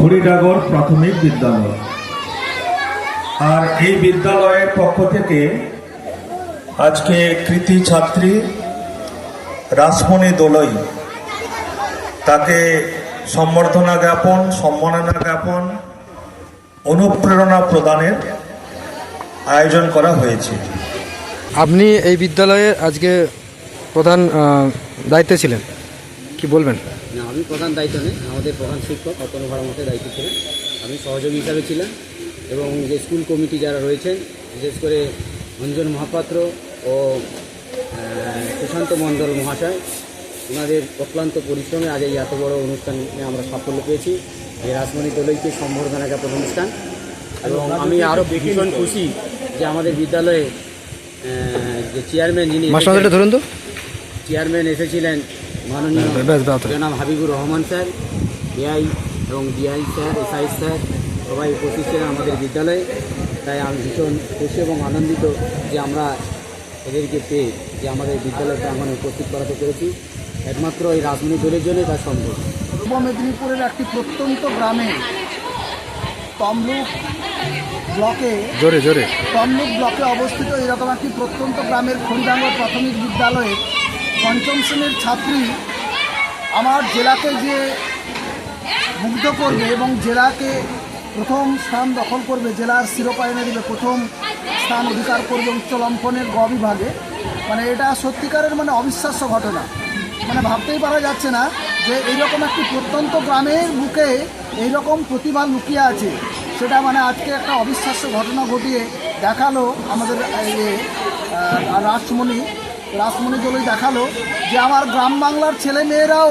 খড়িডাগর প্রাথমিক বিদ্যালয়। আর এই বিদ্যালয়ের পক্ষ থেকে আজকে কৃতি ছাত্রী রাসমণি দোলই তাকে সম্বর্ধনা জ্ঞাপন, সম্মাননা জ্ঞাপন, অনুপ্রেরণা প্রদানের আয়োজন করা হয়েছে। আপনি এই বিদ্যালয়ের আজকে প্রধান দায়িত্বে ছিলেন। কি বলবেন? না আমি প্রধান দায়িত্ব নেই। আমাদের প্রধান শিক্ষক অতনু ভাড়ামতের দায়িত্ব ছিলেন। আমি সহযোগী হিসাবে ছিলাম এবং যে স্কুল কমিটি যারা রয়েছেন বিশেষ করে অঞ্জন মহাপাত্র ও সুশান্ত মণ্ডল মহাশয় ওনাদের অক্লান্ত পরিশ্রমে আজ এই এত বড় অনুষ্ঠানে আমরা সাফল্য পেয়েছি। এই রাসমণি দলইকে সম্বর্ধনা জ্ঞাপন অনুষ্ঠান। এবং আমি আরও ভীষণ খুশি যে আমাদের বিদ্যালয়ে যে চেয়ারম্যান যিনি ধরুন তো। চেয়ারম্যান এসেছিলেন মাননীয় ব্যাস জনাব হাবিবুর রহমান স্যার ডিআই এবং ডিআই স্যার এসআই স্যার সবাই উপস্থিত ছিলেন আমাদের বিদ্যালয়ে। তাই আমি ভীষণ খুশি এবং আনন্দিত যে আমরা এদেরকে পেয়ে যে আমাদের বিদ্যালয় প্রাঙ্গণে উপস্থিত করাতে পেরেছি। একমাত্র এই রাজনীতি দলের জন্যই তা সম্ভব। পূর্ব মেদিনীপুরের একটি প্রত্যন্ত গ্রামে তমলুক ব্লকে জোরে জোরে। তমলুক ব্লকে অবস্থিত এরকম একটি প্রত্যন্ত গ্রামের খড়িডাঙ্গর প্রাথমিক বিদ্যালয়ে পঞ্চম শ্রেণির ছাত্রী আমার জেলাকে যে মুগ্ধ করবে এবং জেলাকে প্রথম স্থান দখল করবে জেলার শিরোপা এনে দেবে প্রথম স্থান অধিকার করবে উচ্চ লম্ফনের গ বিভাগে মানে এটা সত্যিকারের মানে অবিশ্বাস্য ঘটনা। মানে ভাবতেই পারা যাচ্ছে না যে এইরকম একটি প্রত্যন্ত গ্রামের বুকে এইরকম প্রতিভা লুকিয়ে আছে। সেটা মানে আজকে একটা অবিশ্বাস্য ঘটনা ঘটিয়ে দেখাল আমাদের আহ, রাসমণি দেখাল যে আমার গ্রাম বাংলার ছেলে মেয়েরাও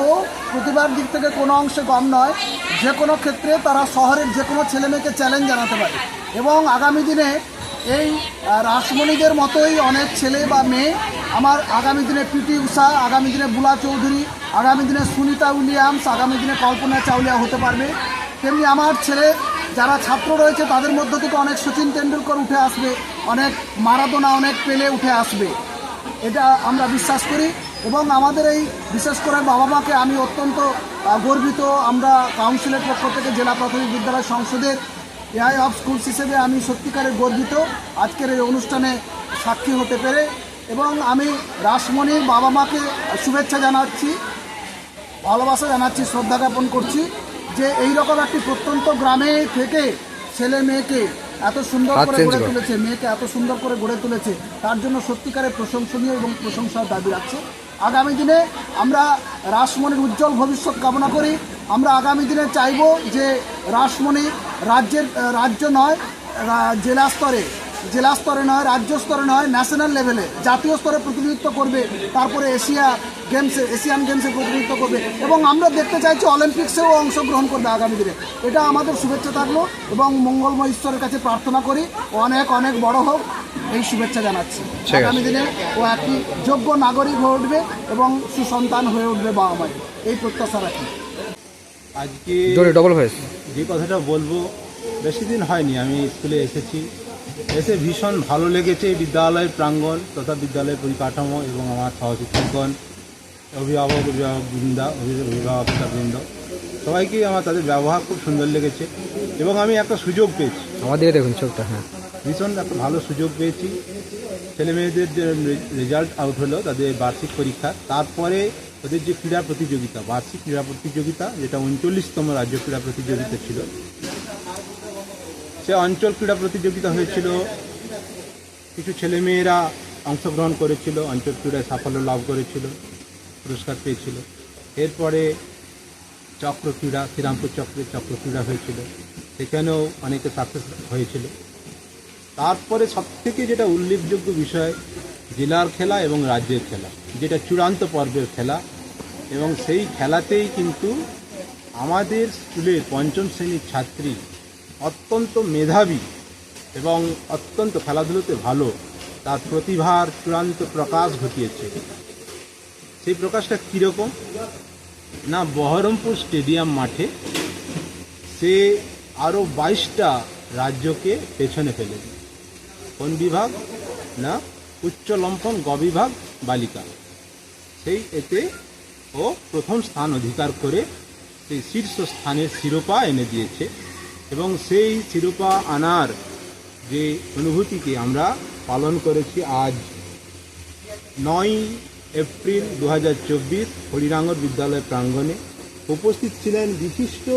প্রতিভার দিক থেকে কোনো অংশে কম নয়। যে কোনো ক্ষেত্রে তারা শহরের যে কোনো ছেলে মেয়েকে চ্যালেঞ্জ জানাতে পারে। এবং আগামী দিনে এই রাসমণিদের মতোই অনেক ছেলে বা মেয়ে আমার আগামী দিনে পিটি উষা, আগামী দিনে বুলা চৌধুরী, আগামী দিনে সুনিতা উইলিয়ামস, আগামী দিনে কল্পনা চাউলিয়া হতে পারবে। তেমনি আমার ছেলে যারা ছাত্র রয়েছে তাদের মধ্য থেকে অনেক সচিন তেন্ডুলকর উঠে আসবে, অনেক মারাদোনা, অনেক পেলে উঠে আসবে। এটা আমরা বিশ্বাস করি এবং আমাদের এই বিশেষ করে বাবা মাকে আমি অত্যন্ত গর্বিত। আমরা কাউন্সিলের পক্ষ থেকে জেলা প্রাথমিক বিদ্যালয় সংসদের এআই অফ স্কুলস হিসেবে আমি সত্যিকারের গর্বিত। আজকের এই অনুষ্ঠানে সাক্ষী হতে পেরে এবং আমি রাসমণির বাবা মাকে শুভেচ্ছা জানাচ্ছি, ভালোবাসা জানাচ্ছি, শ্রদ্ধা জ্ঞাপন করছি যে এই রকম একটি প্রত্যন্ত গ্রামে থেকে ছেলে মেয়েকে এত সুন্দর করে গড়ে তুলেছে মেয়েকে এত সুন্দর করে গড়ে তুলেছে তার জন্য সত্যিকারের প্রশংসনীয় এবং প্রশংসার দাবি রাখছে। আগামী দিনে আমরা রাসমণির উজ্জ্বল ভবিষ্যৎ কামনা করি। আমরা আগামী দিনে চাইব যে রাসমণি রাজ্যের রাজ্য নয় জেলা স্তরে জেলা স্তরে নয় রাজ্য স্তরে নয় ন্যাশনাল লেভেলে জাতীয় স্তরে প্রতিনিধিত্ব করবে তারপরে এশিয়া গেমসে এশিয়ান গেমসে প্রতিনিধিত্ব করবে। এবং আমরা দেখতে চাইছি অলিম্পিক্সেও অংশগ্রহণ করবে আগামী দিনে। এটা আমাদের শুভেচ্ছা থাকল এবং মঙ্গলময় ঈশ্বরের কাছে প্রার্থনা করি অনেক অনেক বড় হোক এই শুভেচ্ছা জানাচ্ছি। আগামী দিনে ও একটি যোগ্য নাগরিক হয়ে উঠবে এবং সুসন্তান হয়ে উঠবে বাবা মায়ের। এই প্রত্যাশা রাখি। আজকে ডবল যে কথাটা বলব বেশি দিন হয়নি আমি স্কুলে এসেছি। এসে ভীষণ ভালো লেগেছে বিদ্যালয়ের প্রাঙ্গণ তথা বিদ্যালয়ের পরিকাঠামো এবং আমার সহশিক্ষকগণ অভিভাবক অভিভাবক বৃন্দা অভিভাবকতা বৃন্দ সবাইকেই আমার তাদের ব্যবহার খুব সুন্দর লেগেছে এবং আমি একটা সুযোগ পেয়েছি। আমাদের দেখুন চোখটা হ্যাঁ। ভীষণ একটা ভালো সুযোগ পেয়েছি। ছেলে মেয়েদের যে রেজাল্ট আউট হলো তাদের বার্ষিক পরীক্ষা তারপরে ওদের যে ক্রীড়া প্রতিযোগিতা বার্ষিক ক্রীড়া প্রতিযোগিতা যেটা উনচল্লিশতম রাজ্য ক্রীড়া প্রতিযোগিতা ছিল সে অঞ্চল ক্রীড়া প্রতিযোগিতা হয়েছিল। কিছু ছেলেমেয়েরা অংশগ্রহণ করেছিল, অঞ্চল ক্রীড়ায় সাফল্য লাভ করেছিল, পুরস্কার পেয়েছিল। এরপরে চক্র ক্রীড়া, শ্রীরামপুর চক্রের চক্র ক্রীড়া হয়েছিল। সেখানেও অনেকে সাকসেস হয়েছিল। তারপরে সবথেকে যেটা উল্লেখযোগ্য বিষয়, জেলার খেলা এবং রাজ্যের খেলা, যেটা চূড়ান্ত পর্বের খেলা। এবং সেই খেলাতেই কিন্তু আমাদের স্কুলের পঞ্চম শ্রেণির ছাত্রী অত্যন্ত মেধাবী এবং অত্যন্ত খেলাধুলোতে ভালো, তার প্রতিভার চূড়ান্ত প্রকাশ ঘটিয়েছে। সেই প্রকাশটা কীরকম? না, বহরমপুর স্টেডিয়াম মাঠে সে আরও বাইশটা রাজ্যকে পেছনে ফেলে কোন বিভাগ? না, উচ্চ লম্ফন গ বিভাগ বালিকা। সেই এতে ও প্রথম স্থান অধিকার করে সেই শীর্ষস্থানের শিরোপা এনে দিয়েছে। এবং সেই শিরোপা আনার যে অনুভূতিকে আমরা পালন করেছি আজ নয় এপ্রিল দু হাজার চব্বিশ হরিরাঙ্গর বিদ্যালয় প্রাঙ্গণে উপস্থিত ছিলেন বিশিষ্ট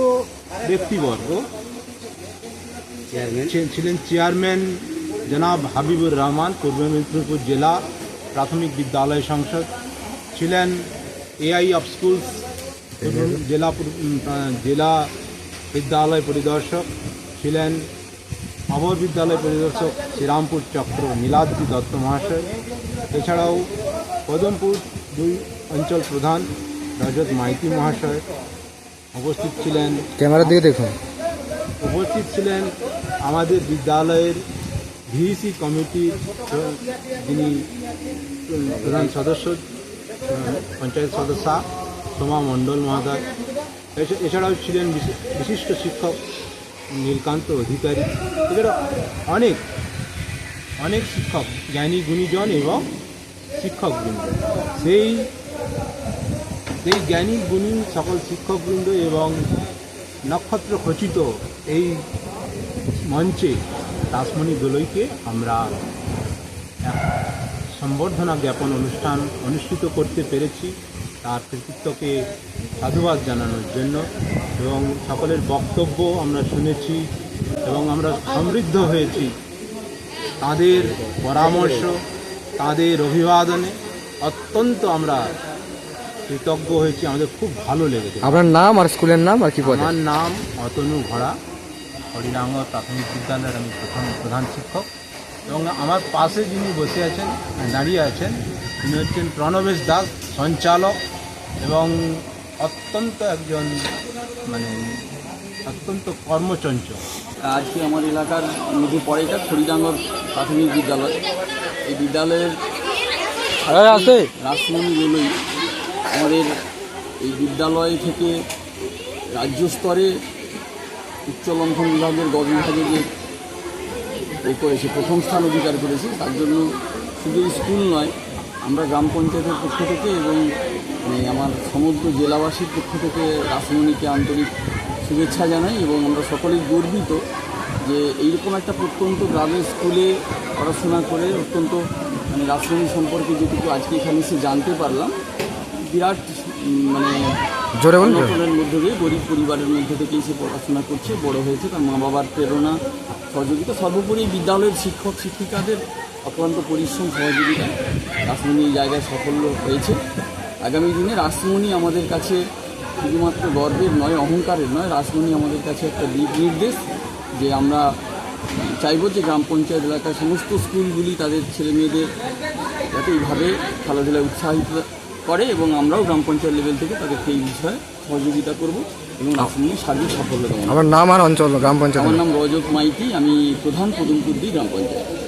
ব্যক্তিবর্গ ছিলেন চেয়ারম্যান জনাব হাবিবুর রহমান পূর্ব মেদিনীপুর জেলা প্রাথমিক বিদ্যালয় সংসদ ছিলেন এআই অফ স্কুলস জেলা জেলা বিদ্যালয় পরিদর্শক ছিলেন অমর বিদ্যালয় পরিদর্শক শ্রীরামপুর চক্র নীলাদ্রি দত্ত মহাশয়। এছাড়াও পদমপুর দুই অঞ্চল প্রধান রজত মাইতি মহাশয় উপস্থিত ছিলেন। ক্যামেরার দিকে দেখুন। উপস্থিত ছিলেন আমাদের বিদ্যালয়ের ভিসি কমিটির যিনি প্রধান সদস্য পঞ্চায়েত সদস্যা সোমা মণ্ডল মহোদয় এছাড়াও ছিলেন বিশি- বিশিষ্ট শিক্ষক নীলকান্ত অধিকারী। এছাড়া অনেক অনেক শিক্ষক, জ্ঞানী গুণীজন এবং শিক্ষকবৃন্দ। সেই সেই জ্ঞানী, গুণী সকল শিক্ষকবৃন্দ এবং নক্ষত্র খচিত এই মঞ্চে রাসমণি দোলইকে আমরা সম্বর্ধনা জ্ঞাপন অনুষ্ঠান অনুষ্ঠিত করতে পেরেছি। তার কৃতিত্বকে সাধুবাদ জানানোর জন্য এবং সকলের বক্তব্য আমরা শুনেছি এবং আমরা সমৃদ্ধ হয়েছি। তাদের পরামর্শ তাদের অভিবাদনে অত্যন্ত আমরা কৃতজ্ঞ হয়েছি। আমাদের খুব ভালো লেগেছে। আপনার নাম আর স্কুলের নাম আর কি আমার নাম অতনু ঘোড়া হরিরাঙ্গ প্রাথমিক বিদ্যালয়ের আমি প্রথম প্রধান শিক্ষক। এবং আমার পাশে যিনি বসে আছেন দাঁড়িয়ে আছেন তিনি হচ্ছেন প্রণবেশ দাস সঞ্চালক এবং অত্যন্ত একজন মানে অত্যন্ত কর্মচঞ্চল আজকে আমার এলাকার নদী পড়ে এটা খড়িডাঙ্গর প্রাথমিক বিদ্যালয় এই বিদ্যালয়ের আছে। রাসমণি দোলই আমাদের এই বিদ্যালয় থেকে রাজ্য স্তরে উচ্চ লঙ্ঘন বিভাগের গ বিভাগে যে এ করেছে প্রথম স্থান অধিকার করেছে তার জন্য শুধু স্কুল নয় আমরা গ্রাম পঞ্চায়েতের পক্ষ থেকে এবং মানে আমার সমগ্র জেলাবাসীর পক্ষ থেকে রাসমণিকে আন্তরিক শুভেচ্ছা জানাই এবং আমরা সকলেই গর্বিত যে এইরকম একটা প্রত্যন্ত গ্রামের স্কুলে পড়াশোনা করে অত্যন্ত মানে রাসমণি সম্পর্কে যেটুকু আজকে এখানে এসে জানতে পারলাম বিরাট মানে জোরে বলুন। মধ্যে দিয়ে গরিব পরিবারের মধ্যে থেকেই সে পড়াশোনা করছে বড় হয়েছে তার মা বাবার প্রেরণা সহযোগিতা সর্বোপরি বিদ্যালয়ের শিক্ষক শিক্ষিকাদের অক্লান্ত পরিশ্রম সহযোগিতা রাসমণি এই জায়গায় সাফল্য হয়েছে। আগামী দিনে রাসমণি আমাদের কাছে শুধুমাত্র গর্বের নয় অহংকারের নয় রাসমণি আমাদের কাছে একটা দিক নির্দেশ যে আমরা চাইব যে গ্রাম পঞ্চায়েত এলাকার সমস্ত স্কুলগুলি তাদের ছেলে মেয়েদের যাতে এইভাবে খেলাধুলায় উৎসাহিত করে এবং আমরাও গ্রাম পঞ্চায়েত লেভেল থেকে তাদেরকে এই বিষয়ে সহযোগিতা করব এবং রাসমণি সার্বিক সাফল্য দেবো আমার নাম আর অঞ্চল গ্রাম পঞ্চায়েত আমার নাম রজত মাইতি আমি প্রধান পদমপুর গ্রাম পঞ্চায়েত।